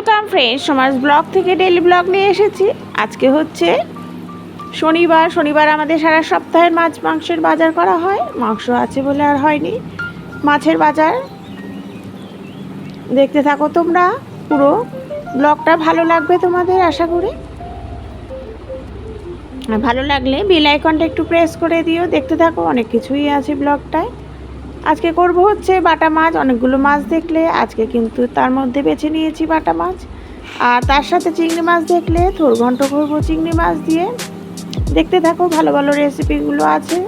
Welcome friends সমাজ blog থেকে daily blog নিয়ে এসেছি। আজকে হচ্ছে শনিবার। শনিবার আমাদের সারা সপ্তাহের মাছ মাংসের বাজার করা হয়। মাংস আছে বলে আর হয়নি। মাছের বাজার দেখতে থাকো তোমরা। পুরো ব্লগটা ভালো লাগবে তোমাদের, আশা করি। ভালো লাগলে বেল আইকনটা একটু প্রেস করে দিও। দেখতে থাকো, অনেক কিছুই আছে ব্লগটায়। আজকে করব হচ্ছে বাটা মাছ, অনেকগুলো মাছ দেখলে, আজকে কিন্তু তার মধ্যে বেছে নিয়েছি বাটা মাছ। আর তার সাথে চিংড়ি মাছ দেখলে থোর ঘন্ট করব চিংড়ি মাছ দিয়ে। দেখতে থাকো, ভালো ভালো রেসিপিগুলো আছে।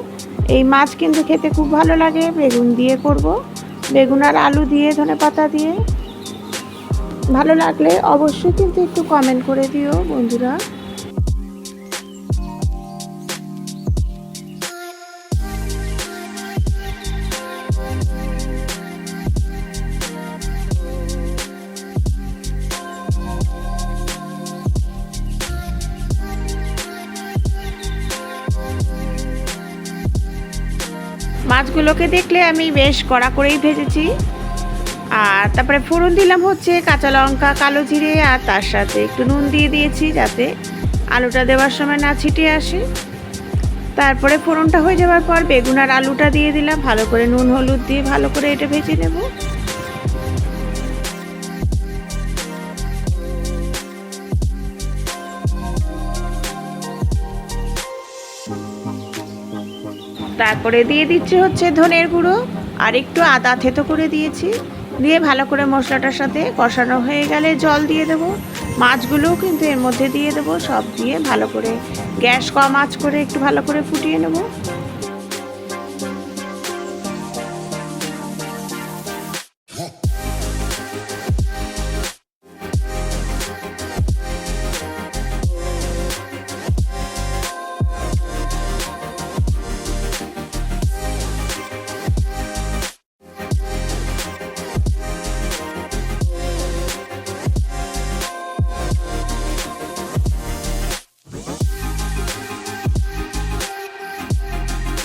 এই মাছ কিন্তু খেতে খুব ভালো লাগে, বেগুন দিয়ে করব। বেগুন আর আলু দিয়ে, ধনে পাতা দিয়ে। ভালো লাগলে অবশ্যই কিন্তু একটু কমেন্ট করে দিও, বন্ধুরা। মাছগুলোকে দেখলে আমি বেশ কড়া করেই ভেজেছি। আর তারপরে ফোড়ন দিলাম হচ্ছে কাঁচা লঙ্কা, কালো জিরে, আর তার সাথে একটু নুন দিয়ে দিয়েছি যাতে আলুটা দেওয়ার সময় না ছিটে আসে। তারপরে ফোড়নটা হয়ে যাওয়ার পর বেগুন আর আলুটা দিয়ে দিলাম। ভালো করে নুন, হলুদ দিয়ে ভালো করে এটা ভেজে নেব। তারপরে দিয়ে দিচ্ছি হচ্ছে ধনের গুঁড়ো, আর একটু আদা থেতো করে দিয়েছি। দিয়ে ভালো করে মশলাটার সাথে কষানো হয়ে গেলে জল দিয়ে দেবো। মাছগুলোও কিন্তু এর মধ্যে দিয়ে দেবো, সব দিয়ে ভালো করে গ্যাস কম আঁচ করে একটু ভালো করে ফুটিয়ে নেব।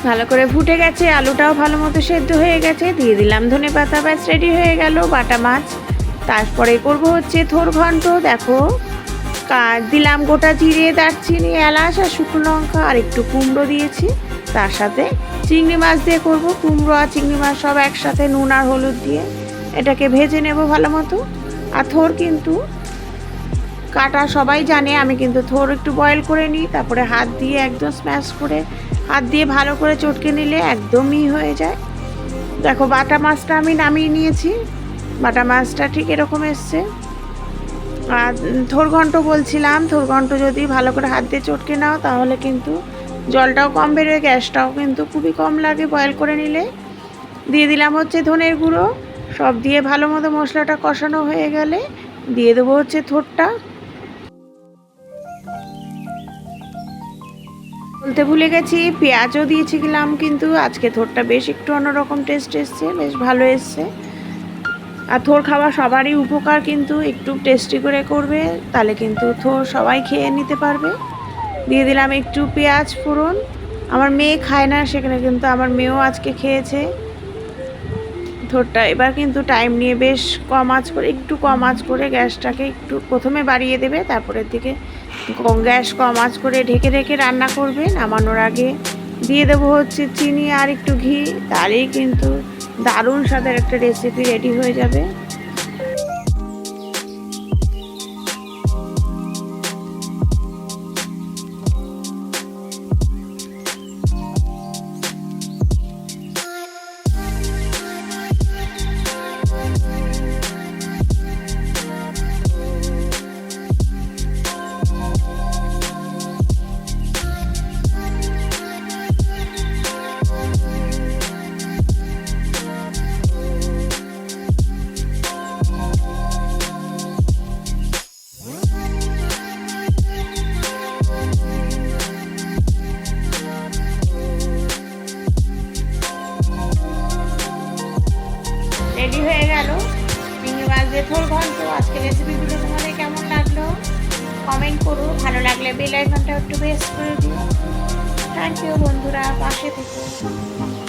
ভালো করে ফুটে গেছে, আলুটাও ভালো মতো সেদ্ধ হয়ে গেছে, দিয়ে দিলাম ধনে পাতা, ব্যাস রেডি হয়ে গেল বাটা মাছ। তারপরে করব হচ্ছে থোর ঘন্ট, দেখো। কাজ দিলাম গোটা জিরে, দারচিনি, এলাচ আর শুকনো লঙ্কা, আর একটু কুমড়ো দিয়েছি। তার সাথে চিংড়ি মাছ দিয়ে করব, কুমড়ো আর চিংড়ি মাছ সব একসাথে নুন আর হলুদ দিয়ে। এটাকে ভেজে নেব ভালো মতো। আর থোর কিন্তু কাটা সবাই জানে, আমি কিন্তু থোর একটু বয়েল করে নিই, তারপরে হাত দিয়ে একদম স্ম্যাশ করে, হাত দিয়ে ভালো করে চটকে নিলে একদমই হয়ে যায়। দেখো, বাটা মাছটা আমি নামিয়ে নিয়েছি, বাটা মাছটা ঠিক এরকম এসছে। আর থোর ঘন্ট বলছিলাম, থোর ঘন্ট যদি ভালো করে হাত দিয়ে চটকে নাও, তাহলে কিন্তু জলটাও কম বেরোয়, গ্যাসটাও কিন্তু খুবই কম লাগে বয়েল করে নিলে। দিয়ে দিলাম হচ্ছে ধনের গুঁড়ো, সব দিয়ে ভালো মতো মশলাটা কষানো হয়ে গেলে, দিয়ে দেবো হচ্ছে থোরটা। বলতে ভুলে গেছি, পেঁয়াজও দিয়েছিলাম কিন্তু আজকে থোরটা বেশ একটু অন্যরকম টেস্ট এসছে, বেশ ভালো এসছে। আর থোর খাওয়া সবারই উপকার, কিন্তু একটু টেস্টি করে করবে, তাহলে কিন্তু থোর সবাই খেয়ে নিতে পারবে। দিয়ে দিলাম একটু পেঁয়াজ ফোড়ন। আমার মেয়ে খায় না, সেখানে কিন্তু আমার মেয়েও আজকে খেয়েছে। থোরটা এবার কিন্তু টাইম নিয়ে বেশ কম আঁচ করে, একটু কম আঁচ করে গ্যাসটাকে একটু প্রথমে বাড়িয়ে দেবে, তারপরের দিকে গ্যাস কম আঁচ করে ঢেকে ঢেকে রান্না করবে। নামানোর আগে দিয়ে দেবো হচ্ছে চিনি আর একটু ঘি, তাহলেই কিন্তু দারুণ স্বাদের একটা রেসিপি রেডি হয়ে যাবে। রেডি হয়ে গেল। চিংড়ি মাছ দিয়ে থোর ঘন্ট। আজকে রেসিপিগুলো তোমাদের কেমন লাগল? কমেন্ট করো। ভালো লাগলে বেল আইকনটা একটু বেস্ট করে দিও। থ্যাংক ইউ বন্ধুরা। পাশে থেকে।